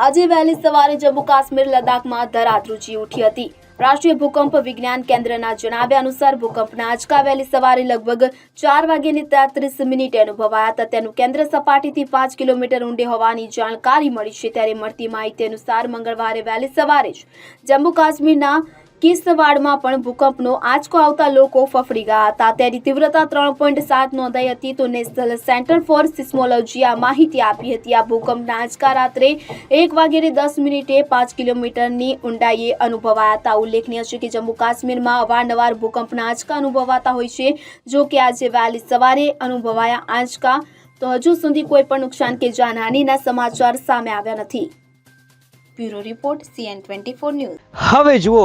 આજે વહેલી સવારે જમ્મુ કાશ્મીર લદ્દાખમાં ધરાતૃચી ઉઠી હતી. રાષ્ટ્રીય ભૂકંપ વિજ્ઞાન કેન્દ્રના જણાવ્યા અનુસાર ભૂકંપના આંચકા વહેલી સવારે લગભગ ચાર વાગ્યાની તેત્રીસ મિનિટે અનુભવાયા હતા. તેનું કેન્દ્ર સપાટીથી પાંચ કિલોમીટર ઊંડે હોવાની જાણકારી મળી છે. ત્યારે મળતી માહિતી અનુસાર મંગળવારે વહેલી સવારે જ જમ્મુ કાશ્મીરના કિસ્તવાડમાં પણ ભૂકંપનો આંચકો આવતા લોકો ફફડી ગયા હતા. તેની તીવ્રતા ત્રણ પોઈન્ટ સાત નોંધાઈ હતી. તો નેશનલ સેન્ટર ફોર સિસ્મોલોજી આ માહિતી આપી હતી. આ ભૂકંપના આંચકા રાત્રે એક વાગ્યે દસ મિનિટે પાંચ કિલોમીટરની ઊંડાઈએ અનુભવાયા હતા. ઉલ્લેખનીય છે કે જમ્મુ કાશ્મીરમાં અવારનવાર ભૂકંપના આંચકા અનુભવાતા હોય છે. જો કે આજે વહેલી સવારે અનુભવાયા આંચકા, તો હજુ સુધી કોઈ પણ નુકસાન કે જાનહાનિના સમાચાર સામે આવ્યા નથી. Bureau report, CN twenty news. હવે જુઓ